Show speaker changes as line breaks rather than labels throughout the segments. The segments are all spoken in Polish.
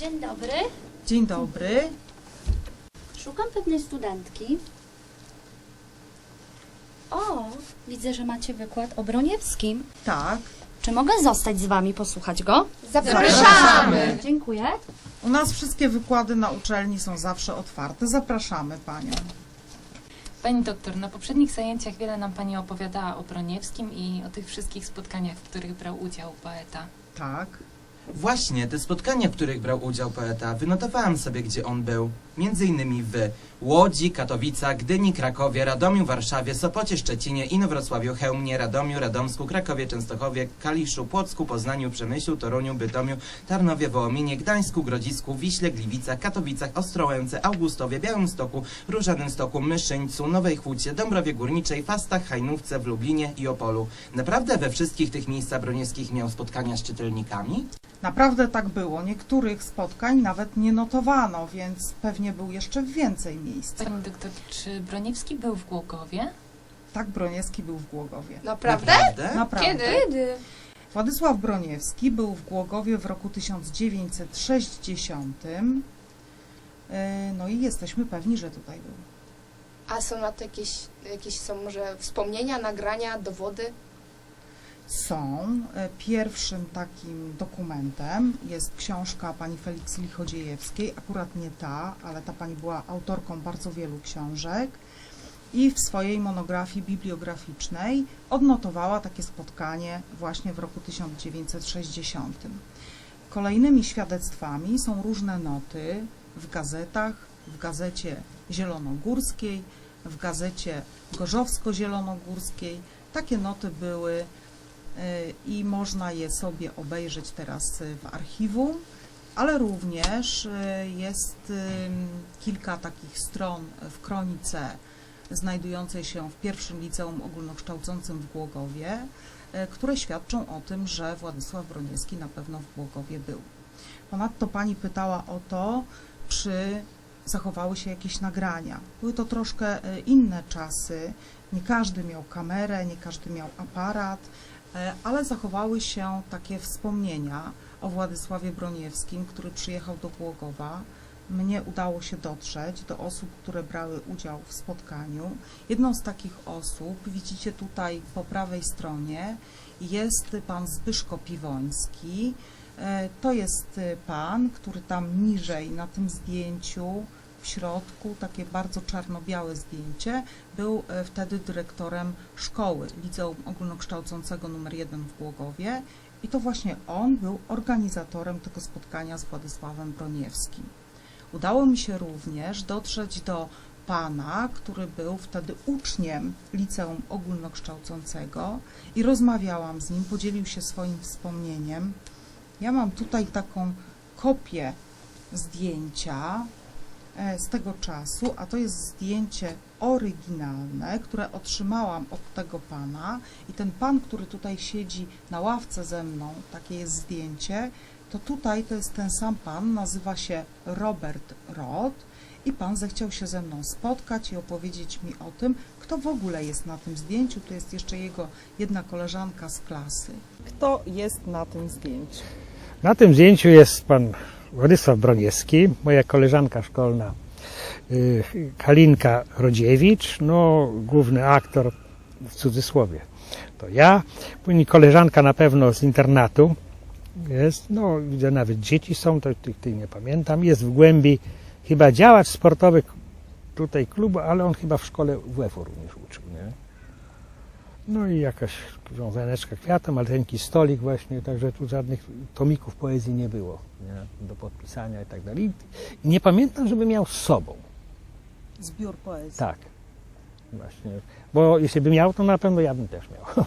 Dzień dobry.
Dzień dobry.
Szukam pewnej studentki. O, widzę, że macie wykład o Broniewskim.
Tak.
Czy mogę zostać z wami, posłuchać go?
Zapraszamy.
Dziękuję.
U nas wszystkie wykłady na uczelni są zawsze otwarte. Zapraszamy Panią.
Pani doktor, na poprzednich zajęciach wiele nam Pani opowiadała o Broniewskim i o tych wszystkich spotkaniach, w których brał udział poeta.
Tak.
Właśnie, te spotkania, w których brał udział poeta, wynotowałem sobie, gdzie on był. Między innymi w Łodzi, Katowicach, Gdyni, Krakowie, Radomiu, Warszawie, Sopocie, Szczecinie, Inowrocławiu, Chełmie, Radomiu, Radomsku, Krakowie, Częstochowie, Kaliszu, Płocku, Poznaniu, Przemyślu, Toruniu, Bytomiu, Tarnowie, Wołominie, Gdańsku, Grodzisku, Wiśle, Gliwicach, Katowicach, Ostrołęce, Augustowie, Białymstoku, Różanym Myszyńcu, Nowej Hucie, Dąbrowie Górniczej, Fastach, Hajnówce, w Lublinie i Opolu. Naprawdę we wszystkich tych miejscach broniewskich miał spotkania z czytelnikami?
Naprawdę tak było. Niektórych spotkań nawet nie notowano, więc pewnie był jeszcze w więcej miejsc.
Pani doktor, czy Broniewski był w Głogowie?
Tak Broniewski był w Głogowie.
Naprawdę?
Naprawdę.
Kiedy?
Władysław Broniewski był w Głogowie w roku 1960. E, No i jesteśmy pewni, że tutaj był.
A są na to jakieś, jakieś są może wspomnienia, nagrania, dowody?
Są. E, Pierwszym takim dokumentem jest książka pani Felix Lichodziejewskiej, akurat nie ta, ale ta pani była autorką bardzo wielu książek i w swojej monografii bibliograficznej odnotowała takie spotkanie właśnie w roku 1960. Kolejnymi świadectwami są różne noty w gazetach, w gazecie zielonogórskiej, w gazecie gorzowsko-zielonogórskiej. Takie noty były i można je sobie obejrzeć teraz y, w archiwum, ale również y, jest ym, kilka takich stron w kronice znajdującej się w pierwszym liceum ogólnokształcącym w Głogowie, y, które świadczą o tym, że Władysław Broniewski na pewno w Głogowie był. Ponadto pani pytała o to, czy zachowały się jakieś nagrania. Były to troszkę y, inne czasy. Nie każdy miał kamerę, nie każdy miał aparat, ale zachowały się takie wspomnienia o Władysławie Broniewskim, który przyjechał do Głogowa. Mnie udało się dotrzeć do osób, które brały udział w spotkaniu. Jedną z takich osób, widzicie tutaj po prawej stronie, jest pan Zbyszko Piwoński. E, To jest e, pan, który tam niżej na tym zdjęciu w środku, takie bardzo czarno-białe zdjęcie, był e, wtedy dyrektorem szkoły Liceum Ogólnokształcącego nr 1 w Głogowie i to właśnie on był organizatorem tego spotkania z Władysławem Broniewskim. Udało mi się również dotrzeć do pana, który był wtedy uczniem Liceum Ogólnokształcącego i rozmawiałam z nim, podzielił się swoim wspomnieniem. Ja mam tutaj taką kopię zdjęcia z tego czasu, a to jest zdjęcie oryginalne, które otrzymałam od tego pana i ten pan, który tutaj siedzi na ławce ze mną, takie jest zdjęcie, to tutaj to jest ten sam pan, nazywa się Robert Roth i pan zechciał się ze mną spotkać i opowiedzieć mi o tym, kto w ogóle jest na tym zdjęciu. Tu jest jeszcze jego jedna koleżanka z klasy. Kto jest na tym zdjęciu?
Na tym zdjęciu jest pan Władysław Broniewski, moja koleżanka szkolna y, Kalinka Rodziewicz, no główny aktor w cudzysłowie. To ja, później koleżanka na pewno z internatu jest, no widzę nawet dzieci są, to tych, tych nie pamiętam, jest w głębi chyba działacz sportowy tutaj klubu, ale on chyba w szkole WF-u również uczył, nie? No i jakaś wiązaneczka kwiatem, ale tenki stolik właśnie, także tu żadnych tomików poezji nie było nie? do podpisania i tak dalej. I- nie pamiętam, żeby miał z sobą.
Zbiór poezji.
Tak. Właśnie. Bo jeśli by miał, to na pewno ja bym też miał.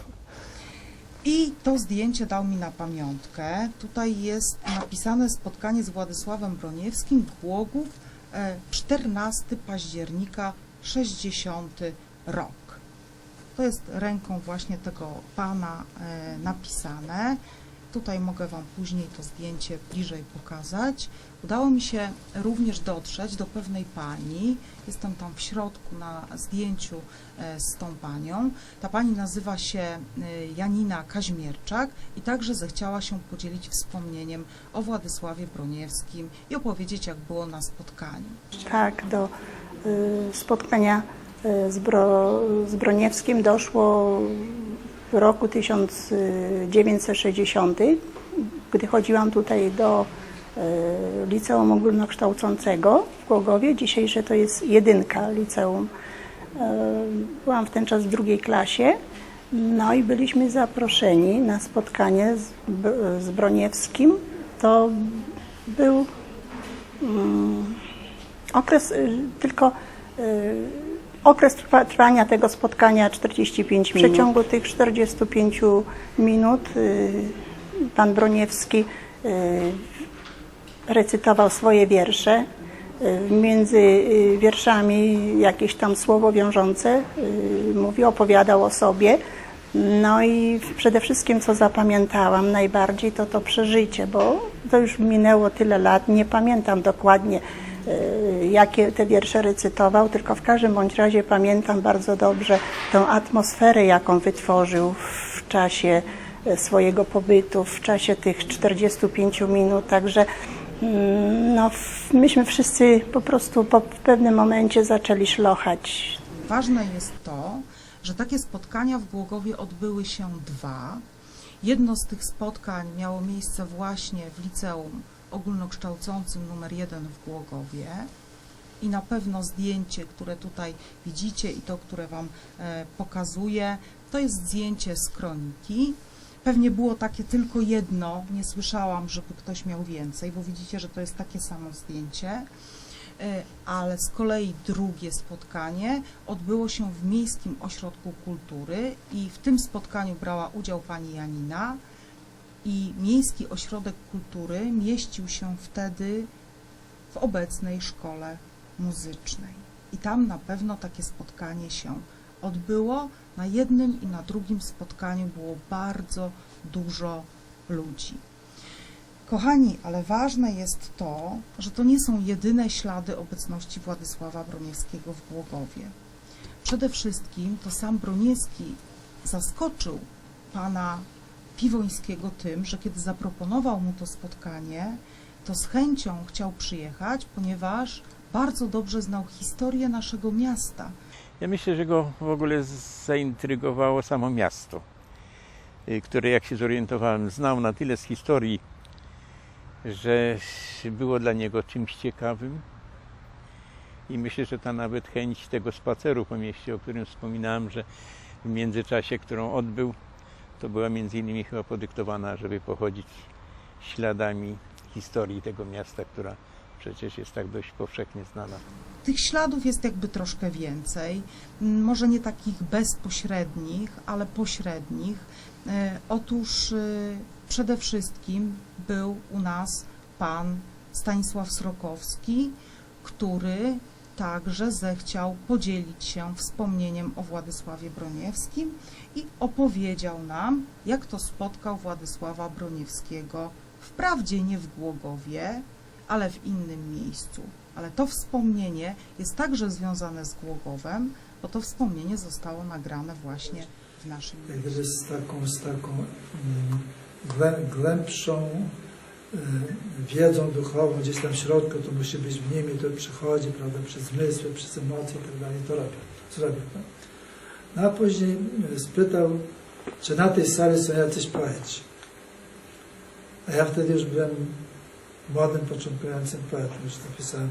I to zdjęcie dał mi na pamiątkę. Tutaj jest napisane spotkanie z Władysławem Broniewskim, Głogów, e, 14 października 60 rok. To jest ręką właśnie tego pana e, napisane. Tutaj mogę Wam później to zdjęcie bliżej pokazać. Udało mi się również dotrzeć do pewnej pani. Jestem tam w środku na zdjęciu e, z tą panią. Ta pani nazywa się e, Janina Kaźmierczak i także zechciała się podzielić wspomnieniem o Władysławie Broniewskim i opowiedzieć, jak było na spotkaniu.
Tak, do y, spotkania z, Bro, z Broniewskim doszło w roku 1960, gdy chodziłam tutaj do y, liceum ogólnokształcącego w Głogowie. Dzisiejsze to jest jedynka liceum. Y, Byłam w ten czas w drugiej klasie. No i byliśmy zaproszeni na spotkanie z, z Broniewskim. To był mm, Okres y, tylko y, okres trwa, trwania tego spotkania 45 minut. W przeciągu tych 45 minut y, pan Broniewski y, recytował swoje wiersze. Y, Między wierszami jakieś tam słowo wiążące mówił, opowiadał o sobie. No i przede wszystkim, co zapamiętałam najbardziej, to to przeżycie, bo to już minęło tyle lat, nie pamiętam dokładnie, jakie te wiersze recytował, tylko w każdym bądź razie pamiętam bardzo dobrze tą atmosferę, jaką wytworzył w czasie y, swojego pobytu, w czasie tych 45 minut, także mm, no, myśmy wszyscy po prostu po w pewnym momencie zaczęli szlochać.
Ważne jest to, że takie spotkania w Głogowie odbyły się dwa. Jedno z tych spotkań miało miejsce właśnie w liceum ogólnokształcącym numer 1 w Głogowie. I na pewno zdjęcie, które tutaj widzicie i to, które Wam e, pokazuję, to jest zdjęcie z kroniki. Pewnie było takie tylko jedno, nie słyszałam, żeby ktoś miał więcej, bo widzicie, że to jest takie samo zdjęcie. E, ale z kolei drugie spotkanie odbyło się w Miejskim Ośrodku Kultury i w tym spotkaniu brała udział pani Janina i Miejski Ośrodek Kultury mieścił się wtedy w obecnej szkole muzycznej. I tam na pewno takie spotkanie się odbyło. Na jednym i na drugim spotkaniu było bardzo dużo ludzi. Kochani, ale ważne jest to, że to nie są jedyne ślady obecności Władysława Broniewskiego w Głogowie. Przede wszystkim to sam Broniewski zaskoczył pana Piwońskiego tym, że kiedy zaproponował mu to spotkanie, to z chęcią chciał przyjechać, ponieważ bardzo dobrze znał historię naszego miasta.
Ja myślę, że go w ogóle zaintrygowało samo miasto, y, które jak się zorientowałem znał na tyle z historii, że było dla niego czymś ciekawym. I myślę, że ta nawet chęć tego spaceru po mieście, o którym wspominałem, że w międzyczasie, którą odbył, to była między innymi chyba podyktowana, żeby pochodzić śladami historii tego miasta, która przecież jest tak dość powszechnie znana.
Tych śladów jest jakby troszkę więcej, może nie takich bezpośrednich, ale pośrednich. E, Otóż e, przede wszystkim był u nas pan Stanisław Srokowski, który także zechciał podzielić się wspomnieniem o Władysławie Broniewskim i opowiedział nam, jak to spotkał Władysława Broniewskiego, wprawdzie nie w Głogowie, ale w innym miejscu. Ale to wspomnienie jest także związane z Głogowem, bo to wspomnienie zostało nagrane właśnie w naszym
gdyby z taką, z taką mm, głę- głębszą wiedzą duchową gdzieś tam w środku, to musi być w nimi, to przychodzi, prawda, przez zmysły, przez emocje i tak dalej, to robią. Zrobią, tak? No a później y, spytał, czy na tej sali są jacyś poeci. A ja wtedy już byłem młodym, początkującym poetą, już napisałem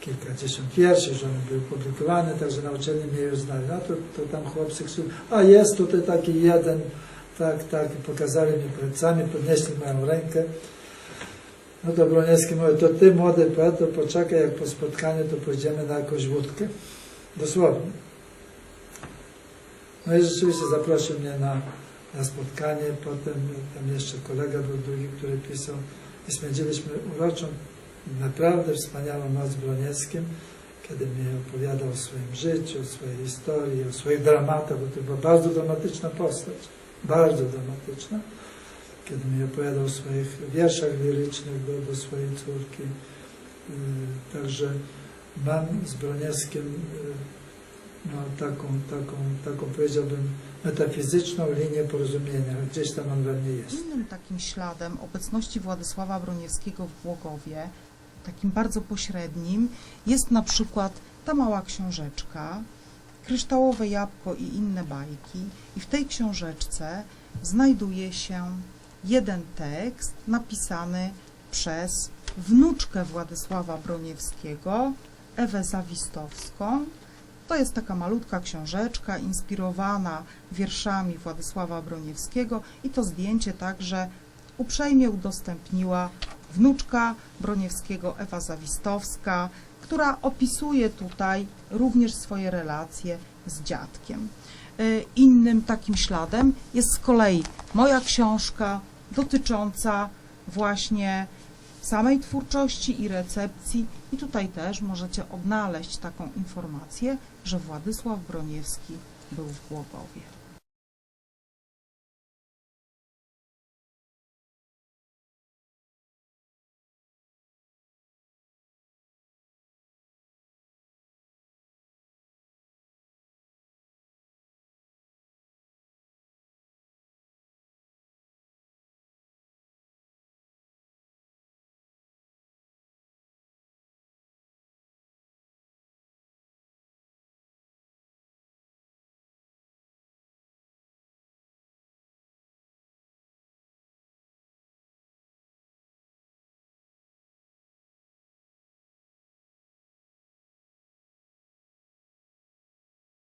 kilkadziesiąt wierszy, że one były publikowane, także na uczelni mnie już znali. No to, to tam chłopcy krzyczeli, a jest tutaj taki jeden, tak, tak, i pokazali mi palcami, podnieśli moją rękę. No to Broniewski mówi, to ty młody poeto, poczekaj, jak po spotkaniu, to pójdziemy na jakąś łódkę. Dosłownie. No i rzeczywiście zaprosił mnie na, na spotkanie, potem tam jeszcze kolega był drugi, który pisał i spędziliśmy uroczą, naprawdę wspaniałą noc z Broniewskim, kiedy mi opowiadał o swoim życiu, o swojej historii, o swoich dramatach, bo to była bardzo dramatyczna postać, bardzo dramatyczna. Kiedy mi opowiadał o swoich wierszach lirycznych do, do swojej córki. Y, Także mam z Broniewskim y, no, taką, taką, taką, powiedziałbym, metafizyczną linię porozumienia. Gdzieś tam on we mnie jest.
Innym takim śladem obecności Władysława Broniewskiego w Głogowie, takim bardzo pośrednim, jest na przykład ta mała książeczka, Kryształowe Jabłko i inne bajki. I w tej książeczce znajduje się jeden tekst napisany przez wnuczkę Władysława Broniewskiego, Ewę Zawistowską. To jest taka malutka książeczka inspirowana wierszami Władysława Broniewskiego i to zdjęcie także uprzejmie udostępniła wnuczka Broniewskiego Ewa Zawistowska, która opisuje tutaj również swoje relacje z dziadkiem. Y, Innym takim śladem jest z kolei moja książka dotycząca właśnie samej twórczości i recepcji i tutaj też możecie odnaleźć taką informację, że Władysław Broniewski był w Głogowie.